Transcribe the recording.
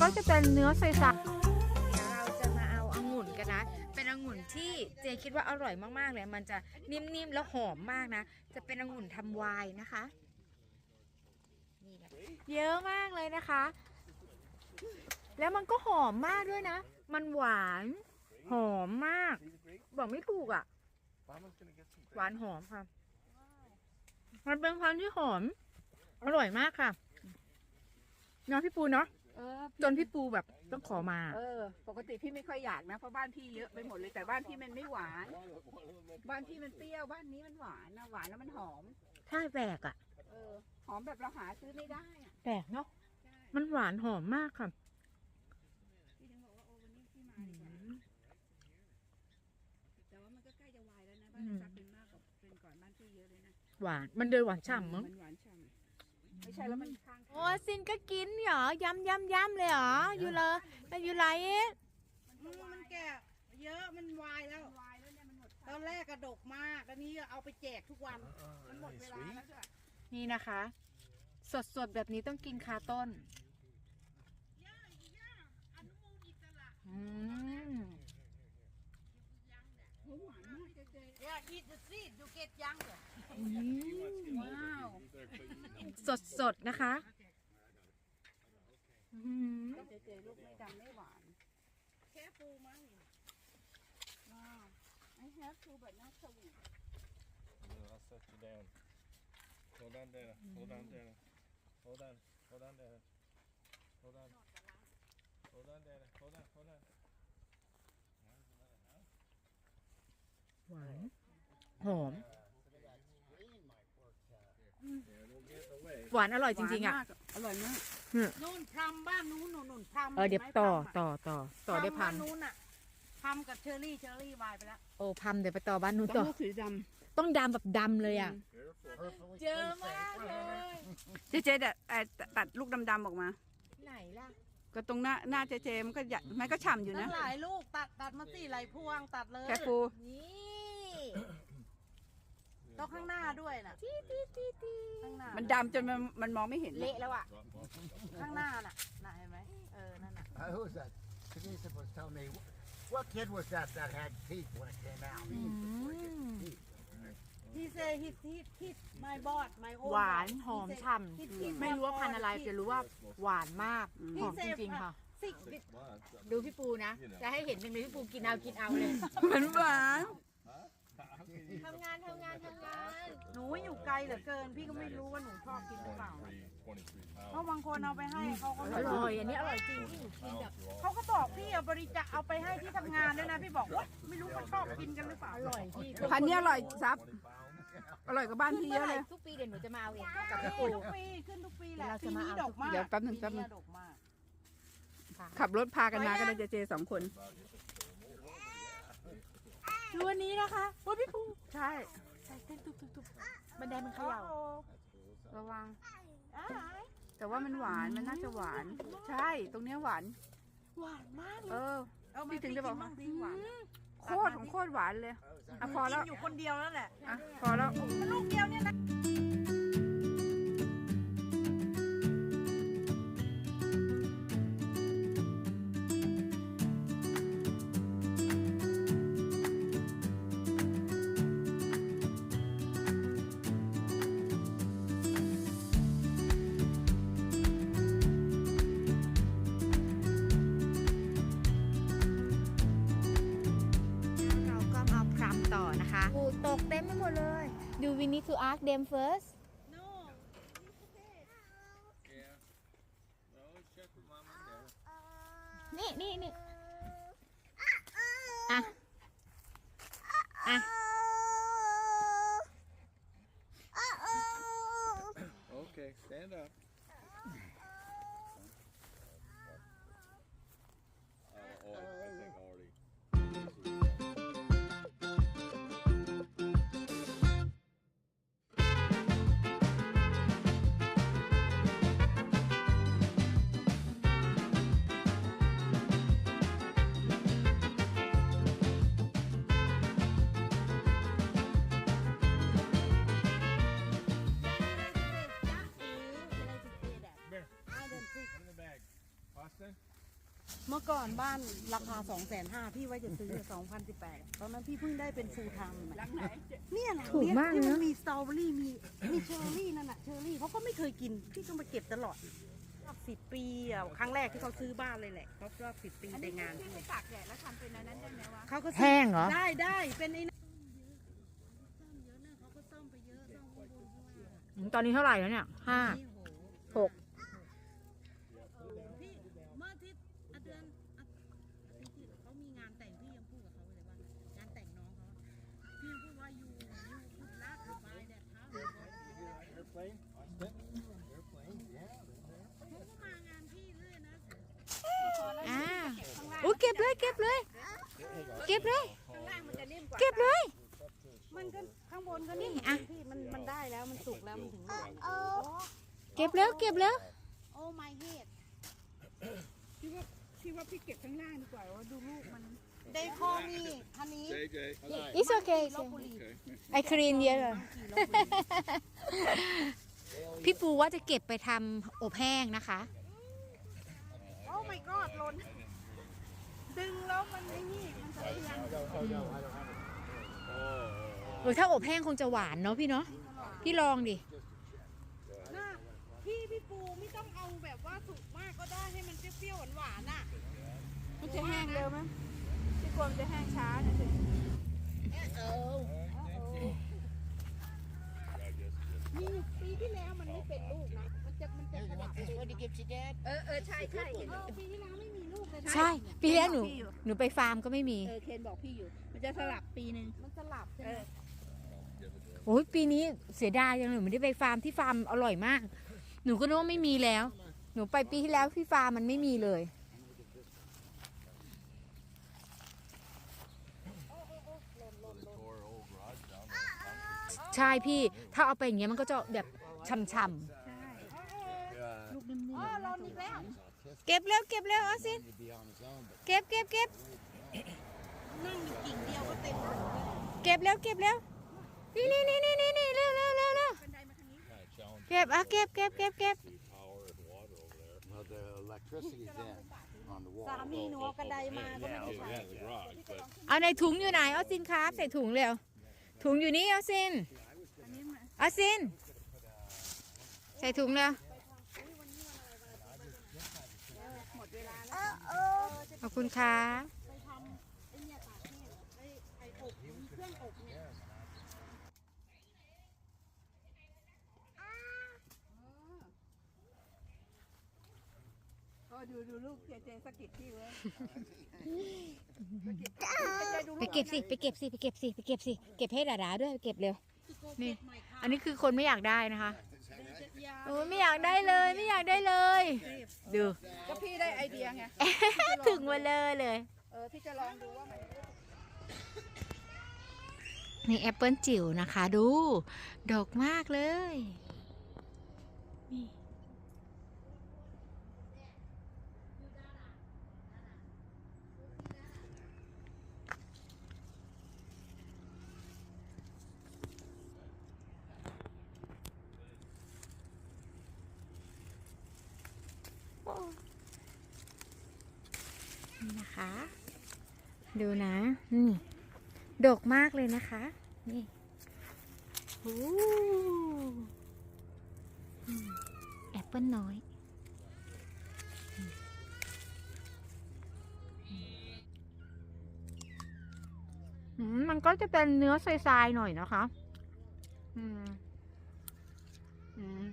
ก็จะเป็นเนื้อใสๆเดี๋ยวเราจะมาเอาองุ่นกันนะ เป็นองุ่นที่เจคิดว่าอร่อยมากๆเลย มันจะนิ่มๆแล้วหอมมากนะ จะเป็นองุ่นทำไวน์นะคะนี่นะเยอะมากเลยนะคะ แล้วมันก็หอมมากด้วยนะ มันหวานหอมมาก บอกไม่ถูกอะ หวานหอมค่ะ มันเป็นพันธุ์ที่หอม อร่อยมากค่ะเนาะพี่ปูเนาะ เออ จนพี่ปูแบบต้องขอมา เออ ปกติพี่ไม่ค่อยอยากนะเพราะบ้านพี่เยอะไปหมดเลยแต่บ้านพี่มันไม่หวาน บ้านพี่มันเปรี้ยวบ้านนี้มันหวานนะหวานแล้วมันหอมใช่แปลกอะ เออ หอมแบบเราหาซื้อไม่ได้อะแปลกเนาะ ใช่มันหวานหอมมากค่ะ พี่ถึงบอกว่าโอ้วันนี้พี่มาดีกว่าแต่ว่ามันก็ใกล้จะวายแล้วนะบ้านซักเป็นมากกว่าเป็นก่อนบ้านพี่เยอะเลยนะหวาน มันเดินหวานฉ่ำมั้ง มันหวานฉ่ำไม่ใช่แล้วมันข้างโอ้ซินก็กินเหรอยำยำยำเลยเหรออยู่เลยแต่อยู่ไรเอ๊ะอืมมันแก่เยอะมันวายแล้ววายแล้วเนี่ยมันหมดตอนแรกกระดกมากแล้วนี้เอาไปแจกทุกวัน มันหมดเวลาแล้วจ้ะนี่นะคะ สดสดๆแบบนี้ต้องกินคาต้นอืมโอ้หวานมากเจ๊ Yeah eat the seed you get younger ว้าว สดสดๆนะคะ อืมเจ๊เจ๊ลูกไม่ดำไม่หวาน แค่ปูมั้งว้าว I have to but not sweet I'll set you down. Hold on, Dana. Hold on, Dana. Hold on. Hold on, Dana. Hold on. Hold on, Dana. Hold on. Hold on. หวานหอม Yeah, don't get in the way. หวานอร่อยจริงๆอะ หวานมากอร่อยมากนู่นพรำบ้านนู้นนู่นนู่นพรำเออเดี๋ยวห็นไหมต่อพรำะต่อต่อต่อได้พับ้านนนู้นอะพรำกับเชอรี่เชอรี่วายไปแล้วโอ้พัมเดี๋ยวไปต่อบ้านนู้นต้ต่อองลูกสีดต้องดำแบบดำเลยอะ Careful. เจอมากเลยำเจ๊เจ๊แต่เอ่อตัดลูกดำๆออกมา ไหนล่ะก็ตรงหน้าหน้าเจ๊เจ๊มันก็ใหญ่มันก็ฉ่ำอยู่ตั้นะ งหลายลูกตัดตัดมาสี่ไหลพวงตัดเลยแค่ปู นี่ ต้องข้างหน้าด้วยน่ะตีตีตีตีข้างหน้ามันดำจนมันมันมองไม่เห็นเละแล้วอะข้างหน้าน่ะน่ะเห็นไหมเออนั่นน่ะ Uh, who was that? Teresa was telling me, wh- what kid was that that had teeth when it came out? Teeth. he say he he he my boss my own หวาน boss. หอม He say ฉ่ he teeth ำไม่รู้ว่าพันธุ์อะไร my boss, แต่รู้ว่าหวานมากหอมจริงๆค่ะ six Six months. ดูพี่ปูนะ จะให้เห็นเป็นพี่ปูกินเอากินเอาเลย มันหวาน ทำงานทำงานทำงานหนูอยู่ไกลเหลือเกิน พี่ก็ไม่รู้ว่าหนูชอบกินหรือเปล่า 23, 23เพราะ pounds. บางคนเอาไปให้เขาก็อไม่ร่อยอันนี้อร่อยจริงที่หนูกินแบบเขาก็บอกพี่เอาบริจาคเอาไปให้ที่ทำงานด้วยนะพี่บอกว่าไม่รู้เขาชอบกินกันหรือเปล่าอร่อยพี่พันธุ์นี้อร่อยซับ20 pounds. อร่อยกว่าบ้านพี่เยอะเลยทุกปีเดี๋ยวหนูจะมาเอาเองกับพี่ขึ้ปูนทุกปีขึ้นทุกปีแหละเราจะปีมานี้เอาดกมากเดี๋ยวแป๊บหนึ่งแป๊บหนึ่งปีดกมากขับรถพากันมากันเลยเจ๊เจ๊สองคน ดูอันนี้นะคะโอ้ยพี่ปูใช่ใส่เต้นตุบตุบตุบบันไดมันเขย่าระวัง อ้ายแต่ว่ามันหวานมันน่าจะหวาน ใช่ ตรงเนี้ยหวาน หวานมากเลยเออเอามาพี่ถึงได้บอกนบ้างสิหวานโคตรของโคตรหวานเลยอะพอแล้วกินอยู่คนเดียวนั่นแหละอะพอแล้ว ลูกเดียวเนี่ยนะ we need to ask them first no Yeah. No, check with mama and dad. นี่นี่นี่ เมื่อก่อนบ้านราคา2 5 0 0 0พี่ว่าจะซื้อ 2018 ตอนนั้นพี่เพิ่งได้เป็นฟูลไทม์หลังไหนเนี่ยหลังถูกเนี้ยมากที่เลยมันะ นมีสตรอเบอรี่มีมีเชอร์รี่นั่นน่ะเชอร์รี่เขาก็ไม่เคยกินพี่ก็มาเก็บตลอดรอบสิบปีอะครั้งแรกที่เขาซื้อบ้านเลยแหละครบรอบสิบปีอันในนี้งาน ที่ไปตากแดดแล้วทำเป็นอันนั้นได้ไหมวะ เขาก็ซื้อแห้งเหรอ ได้ได้เป็นไอ้นั่นเยอะนะเขาก็ซ่อมไปเยอะซ่อมข้างบนข้างล่างตอนนี้เท่าไหร่แล้วเนี่ยห้า นี่โห หก พี่เมื่ออาทิตย์อะเดือนอะอาทิตย์ที่เขามีงานแต่งพี่ยังพูดกับเขาเลยว่างานแต่งน้องเขาพี่ยังพูดว่าอยู่อยู่คุณรักคุณบายแดดเท้าเลยบอก Airplane? Airplane, yeah. เขาก็มางานพี่เรื่อยนะ อ่า เก็บข้างล่าง โอ้ย เก็บเลยเก็บเลย เก็บเลย ข้างล่างมันจะนิ่มกว่าเก็บเลยมันก็ข้างบนก็นี่อะพี่มันมันได้แล้วมันสุกแล้วมันถึงลูกเก็บแล้วเก็บแล้วโอ้ my head พี่ว่าพี่ว่าพี่เก็บข้างล่างดีกว่าว่าดูลูกมัน they call me honey JJ. it's okay it's ลบ okay บุรี I clean เยอะเลยขี่ลบบุรีพี่ปูว่าจะเก็บไปทำอบแห้งนะคะ โอ้ my god หล่นดึง แล้วมันไอ้นี่มันจะเอียง Oh, no, I don't have it. หรือถ้าอบแห้งคงจะหวานเนาะพี่เนาะพี่ลองดิน่ะพี่พี่ปูไม่ต้องเอาแบบว่าสุกมากก็ได้ให้มันเปรี้ยวๆหวานๆน่ะมันจะแห้งเร็วไหมพี่กลัวมันจะแห้งช้านะสินี่ปีที่แล้วมันไม่เป็นลูกนะ มันจะมันจะสลับเป็น What he gives you, Dad? เออเออใช่ใช่เห็น เออปีที่แล้วไม่มีลูกเลยนะ ใช่ ปีแล้วหนู นูไปฟาร์มก็ไม่มีเออเคนบอกพี่อยู่ มันจะสลับปีหนึ่งมันสลับใช่เอไหมอโอ้ยปีนี้เสียดายยังหนูไม่ได้ไปฟาร์มที่ฟาร์มอร่อยมาก หนูก็นึกว่าไม่มีแล้ว หนูไปปีที่แล้วที่ฟาร์มมันไม่มีเลย ใช่พี่ถ้าเอาไปอย่างเงี้ยมันก็จะแบบช่ำใช่ลูกนิ่มๆอ๋อหล่นอีกแล้วๆ เก็บเร็วเก็บเร็วเอาสิ He'd be on his own, but เก็บเก็บเก็บนั่งอยู่กิ่งเดียวก็เต็มเลยเก็บเร็วเก็บเร็วนี่นี่นี่นี่นี่นี่เร็วเร็วเร็วเร็วบันไดมาทางนี้เก็บอะเก็บเก็บเก็บเก็บ well, the electricity's in on the wall. สามีหนูเอากระไดมาก็ไม่ได้ใช้เอาในถุงอยู่ไหนเอาซินครับใส่ถุงเร็วถุงอยู่นี่เอาซินเอาซินใส่ถุงเร็วขอบคุณค่ะ ไปทำไอ้เนี่ยตากแห้งไอ้ไอ้อบเครื่องอบเนี่ยโอ้ดูดูลูกเจเจสะกิดพี่เว้ยไปเก็บสิไปเก็บสิไปเก็บสิไปเก็บสิเก็บให้ดาดาด้วยไปเก็บเร็วนี่ อันนี้คือคนไม่อยากได้นะคะ โอ้ยไม่อยากได้เลย ไม่อยากได้เลย ดู ก็พี่ได้ไอเดียไง ถึงมาเลยเลย เออพี่จะลองดูว่ามันนี่แอปเปิลจิ๋วนะคะ ดูดอกมากเลย นะคะ ดูนะ นี่ดกมากเลยนะคะ นี่แอปเปิลน้อย มันก็จะเป็นเนื้อทรายๆหน่อยนะคะ อืม อืม